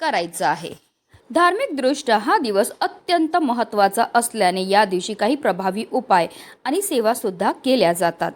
करायचं आहे. धार्मिकदृष्ट्या हा दिवस अत्यंत महत्त्वाचा असल्याने या दिवशी काही प्रभावी उपाय आणि सेवासुद्धा केल्या जातात.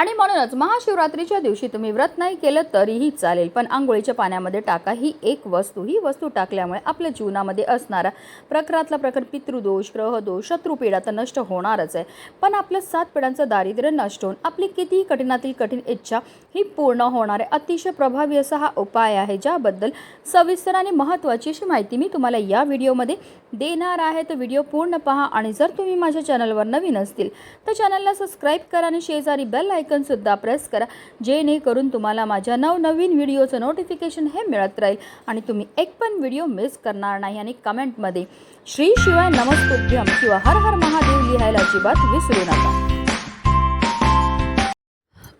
आणि म्हणूनच महाशिवरात्रीच्या दिवशी तुम्ही व्रत नाही केलं तरीही चालेल पण आंघोळीच्या पाण्यामध्ये टाका. ही एक वस्तू ही वस्तू टाकल्यामुळे आपल्या जीवनामध्ये असणारा प्रकारातला प्रकर पितृदोष ग्रहदोष शत्रुपीडा तर नष्ट होणारच आहे. पण आपलं सात पिढ्यांचं दारिद्र्य नष्ट होऊन आपली कितीही कठीणातील कठीण इच्छा ही पूर्ण होणार आहे. अतिशय प्रभावी असा हा उपाय आहे ज्याबद्दल सविस्तर आणि महत्त्वाची अशी माहिती मी तुम्हाला या व्हिडिओमध्ये देणार आहे. तर व्हिडिओ पूर्ण पहा आणि जर तुम्ही माझ्या चॅनलवर नवीन असतील तर चॅनलला सबस्क्राईब करा आणि शेजारी बेल आयकनसुद्धा प्रेस करा. जेणेकरून तुम्हाला माझ्या नवनवीन व्हिडिओचं नोटिफिकेशन हे मिळत राहील. आणि तुम्ही एक पण व्हिडिओ मिस करणार नाही आणि कमेंटमध्ये श्री शिवाय नमस्तुभ्यम किंवा हर हर महादेव लिहायला अजिबात विसरू नका.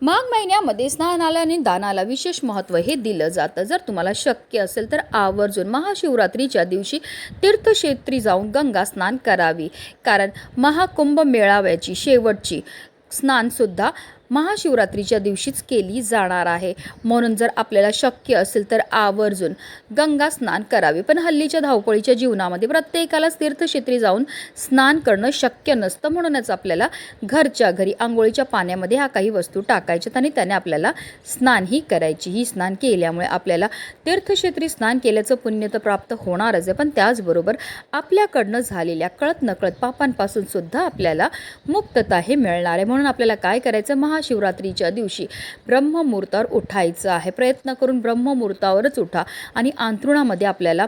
माघ महिन्यामध्ये स्नानाला आणि दानाला विशेष महत्त्व हे दिलं जातं. जर तुम्हाला शक्य असेल तर आवर्जून महाशिवरात्रीच्या दिवशी तीर्थक्षेत्री जाऊन गंगा स्नान करावी. कारण महाकुंभ मेळाव्याची शेवटची स्नानसुद्धा महाशिवरात्रीच्या दिवशीच केली जाणार आहे. म्हणून जर आपल्याला शक्य असेल तर आवर्जून गंगा स्नान करावे. पण हल्लीच्या धावपळीच्या जीवनामध्ये प्रत्येकालाच तीर्थक्षेत्री जाऊन स्नान करणं शक्य नसतं म्हणूनच आपल्याला घरच्या घरी आंघोळीच्या पाण्यामध्ये ह्या काही वस्तू टाकायच्यात आणि त्याने आपल्याला स्नानही करायची. ही स्नान केल्यामुळे आपल्याला तीर्थक्षेत्री स्नान केल्याचं पुण्य तर प्राप्त होणारच आहे. पण त्याचबरोबर आपल्याकडनं झालेल्या कळत नकळत पापांपासून सुद्धा आपल्याला मुक्तता हे मिळणार आहे. म्हणून आपल्याला काय करायचं? महा महाशिवरात्रीच्या दिवशी ब्रह्ममुहूर्तावर उठायचं आहे. प्रयत्न करून ब्रह्ममुहूर्तावरच उठा आणि अंथरुणामध्ये आपल्याला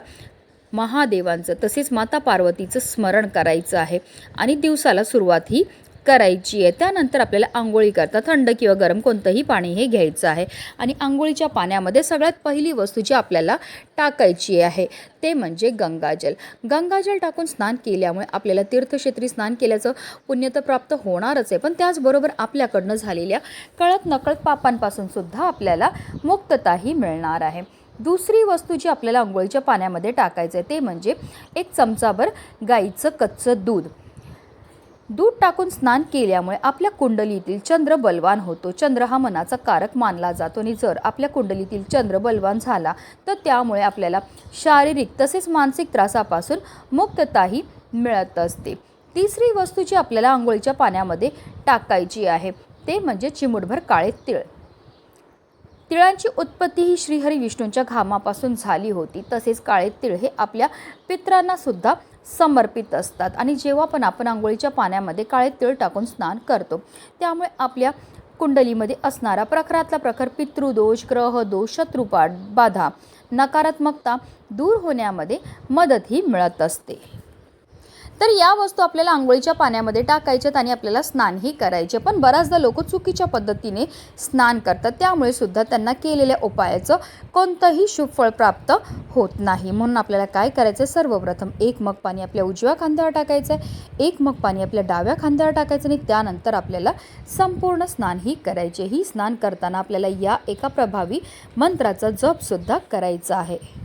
महादेवांचं तसेच माता पार्वतीचं स्मरण करायचं आहे. आणि दिवसाला सुरुवात ही करायची आहे. त्यानंतर आपल्याला आंघोळी करता थंड किंवा गरम कोणतंही पाणी हे घ्यायचं आहे. आणि आंघोळीच्या पाण्यामध्ये सगळ्यात पहिली वस्तू जी आपल्याला टाकायची आहे ते म्हणजे गंगाजल. गंगाजल टाकून स्नान केल्यामुळे आपल्याला तीर्थक्षेत्री स्नान केल्याचं पुण्य तर प्राप्त होणारच आहे. पण त्याचबरोबर आपल्याकडनं झालेल्या कळत नकळत पापांपासून सुद्धा आपल्याला मुक्तताही मिळणार आहे. दुसरी वस्तू जी आपल्याला आंघोळीच्या पाण्यामध्ये टाकायचं आहे ते म्हणजे एक चमचाभर गाईचं कच्चं दूध. दूध टाकून स्नान केल्यामुळे आपल्या कुंडलीतील चंद्र बलवान होतो. चंद्र हा मनाचा कारक मानला जातो आणि जर आपल्या कुंडलीतील चंद्र बलवान झाला तर त्यामुळे आपल्याला शारीरिक तसेच मानसिक त्रासापासून मुक्तताही मिळत असते. तिसरी वस्तू जी आपल्याला आंघोळीच्या पाण्यामध्ये टाकायची आहे ते म्हणजे चिमुटभर काळे तिळ. तिळांची उत्पत्ती ही श्रीहरी विष्णूंच्या घामापासून झाली होती. तसेच काळे तिळ हे आपल्या पित्रांना सुद्धा समर्पित असतात. आणि जेव्हा पण आपण आंघोळीच्या पाण्यामध्ये काळे तिळ टाकून स्नान करतो त्यामुळे आपल्या कुंडलीमध्ये असणारा प्रखरातला प्रखर पितृदोष ग्रहदोष शत्रुपाठ बाधा नकारात्मकता दूर होण्यामध्ये मदतही मिळत असते. तर या वस्तू आपल्याला आंघोळीच्या पाण्यामध्ये टाकायच्यात आणि आपल्याला स्नानही करायचे. पण बऱ्याचदा लोक चुकीच्या पद्धतीने स्नान करतात. त्यामुळे सुद्धा त्यांना केलेल्या उपायाचं कोणतंही शुभफळ प्राप्त होत नाही. म्हणून आपल्याला काय करायचं सर्वप्रथम एक मग पाणी आपल्या उजव्या खांद्यावर टाकायचं आहे एक मग पाणी आपल्या डाव्या खांद्यावर टाकायचं आणि त्यानंतर आपल्याला संपूर्ण स्नानही करायचे. ही स्नान करताना आपल्याला या एका प्रभावी मंत्राचा जपसुद्धा करायचा आहे.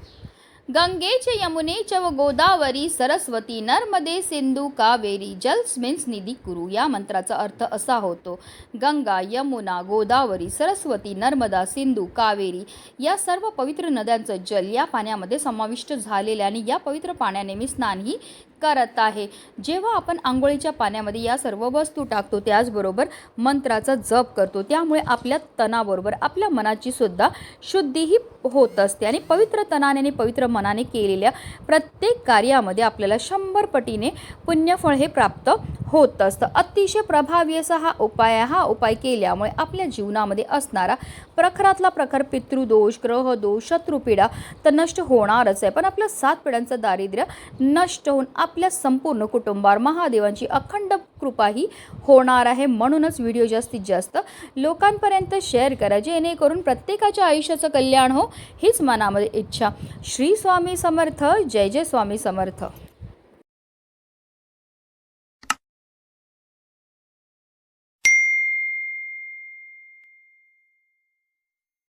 गंगेचे च यमुने च व गोदावरी सरस्वती नर्मदे सिंधू कावेरी जलस्मिन्स निधी कुरु या मंत्राचा अर्थ असा होतो. गंगा यमुना गोदावरी सरस्वती नर्मदा सिंधू कावेरी या सर्व पवित्र नद्यांचं जल या पाण्यामध्ये समाविष्ट झालेले आणि या पवित्र पाण्याने मी स्नानही करत आहे. जेव्हा आपण आंघोळीच्या पाण्यामध्ये या सर्व वस्तू टाकतो त्याचबरोबर मंत्राचा जप करतो त्यामुळे आपल्या तणाबरोबर आपल्या मनाची सुद्धा शुद्धीही होत असते आणि पवित्र तनाने आणि पवित्र मनाने केलेल्या प्रत्येक कार्यामध्ये आपल्याला शंभर पटीने पुण्यफळ हे प्राप्त होत असतं अतिशय प्रभावी असा हा उपाय आहे. हा उपाय केल्यामुळे आपल्या जीवनामध्ये असणारा प्रखरातला प्रखर पितृदोष ग्रहदोष शत्रुपिढा तर नष्ट होणारच आहे पण आपल्या सात पिढ्यांचं दारिद्र्य नष्ट होऊन आपल्या संपूर्ण कुटुंबावर महादेवांची अखंड कृपाही होणार आहे म्हणूनच व्हिडिओ जास्तीत जास्त लोकांपर्यंत शेअर करा जेणेकरून प्रत्येकाच्या आयुष्याचं कल्याण हो हीच मनामध्ये इच्छा. श्री स्वामी समर्थ जय जय स्वामी समर्थ.